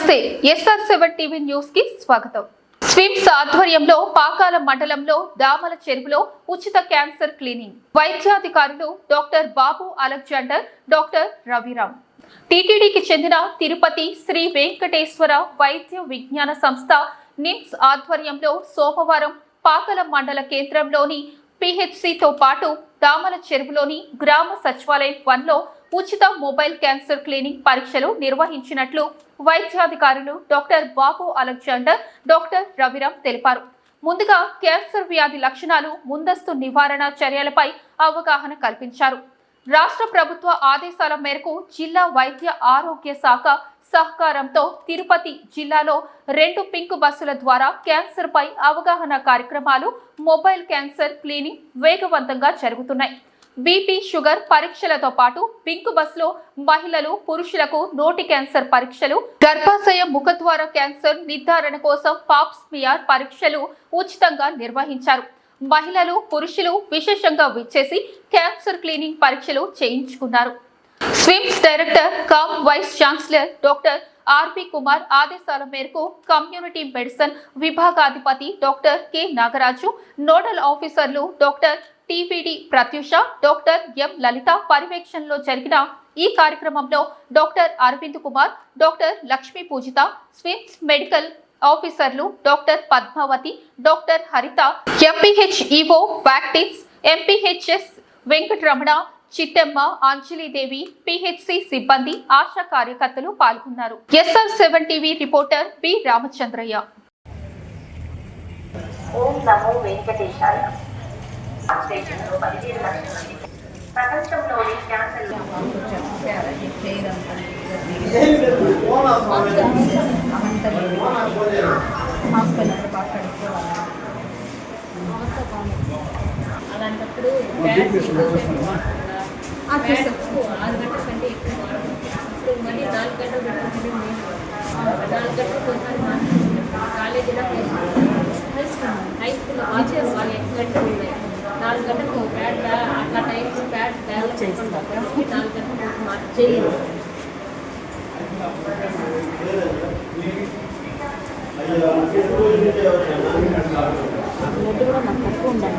SR seven TV న్యూస్కి స్వాగతం. స్విమ్స్ ఆధ్వర్యంలో పాకాల మండలంలో దామల చెరువులో ఉచిత cancer cleaning. వైద్యాధికారులు doctor Babu Alexander doctor Raviram. టీటీడీకి చెందిన తిరుపతి శ్రీ వెంకటేశ్వర వైద్య విజ్ఞాన సంస్థ నిమ్స్ ఆధ్వర్యంలో సోమవారం పాకల మండల కేంద్రంలోని పిహెచ్సితో పాటు దామల చెరువులోని గ్రామ సచివాలయం వన్లో ఉచిత మొబైల్ క్యాన్సర్ క్లీనింగ్ పరీక్షలు నిర్వహించినట్లు వైద్యాధికారులు doctor Babu Alexander doctor Raviram తెలిపారు. ముందుగా క్యాన్సర్ వ్యాధి లక్షణాలు ముందస్తు నివారణ చర్యలపై అవగాహన కల్పించారు. రాష్ట్ర ప్రభుత్వ ఆదేశాల మేరకు జిల్లా వైద్య ఆరోగ్య శాఖ సహకారంతో తిరుపతి జిల్లాలో రెండు పింక్ బస్సుల ద్వారా క్యాన్సర్పై అవగాహన కార్యక్రమాలు మొబైల్ క్యాన్సర్ క్లీనింగ్ వేగవంతంగా జరుగుతున్నాయి. బీపీ షుగర్ పరీక్షలతో పాటు పింక్ బస్లో మహిళలు పురుషులకు నోటి క్యాన్సర్ పరీక్షలు గర్భాశయ ముఖద్వార క్యాన్సర్ నిర్ధారణ కోసం పాప్ స్మియర్ పరీక్షలు ఉచితంగా నిర్వహించారు. మహిళలు పురుషులు విశేషంగా విచ్చేసి క్యాన్సర్ క్లీనింగ్ పరీక్షలు చేయించుకున్నారు. SVIMS director cum vice chancellor doctor RP Kumar ఆదేశాల మేరకు కమ్యూనిటీ మెడిసిన్ విభాగాధిపతి డాక్టర్ కె నాగరాజు నోడల్ ఆఫీసర్లు doctor TVD Pratyusha doctor M Lalitha పర్యవేక్షణలో జరిగిన ఈ కార్యక్రమంలో doctor Aravind Kumar doctor Lakshmi Poojitha SVIMS medical ఆఫీసర్లు doctor Padmavathi doctor Haritha MPHEO వ్యాక్టిన్స్ MPHS Venkataramana Chittemma Anjalidevi PHC సిబ్బంది ఆశా కార్యకర్తలు పాల్గొన్నారు. SR seven TV reporter B Ramachandraiah. ఓం నమో వెంకటేశాయ. దేశంలో పదిహేను లక్షల మంది ప్రపంచంలోని క్యాన్సర్ హాస్పిటల్ అలాంటప్పుడు ఆ, చూస్తాం. ఆరు గంటల కంటే ఎక్కువ వాడము. ఇప్పుడు మళ్ళీ నాలుగు గంటలు పెట్టుకుంటే మేము నాలుగు గంటలు కొంతమంది మాట్లాడుతున్నాం కాలేజీలో వేసుకున్నాం హై స్కూల్లో మార్చేసి వాళ్ళు ఎన్ని గంటలు ఉన్నాయి నాలుగు గంటలకు ప్యాడ్ అట్లా టైం ప్యాడ్ బ్యాలెన్స్ చేసుకుంటాం. నాలుగు గంటలకు బ్లడ్ కూడా నాకు తక్కువ ఉండాలి.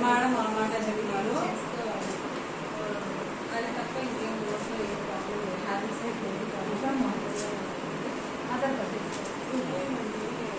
మేడం ఆ మాట చెప్పినారు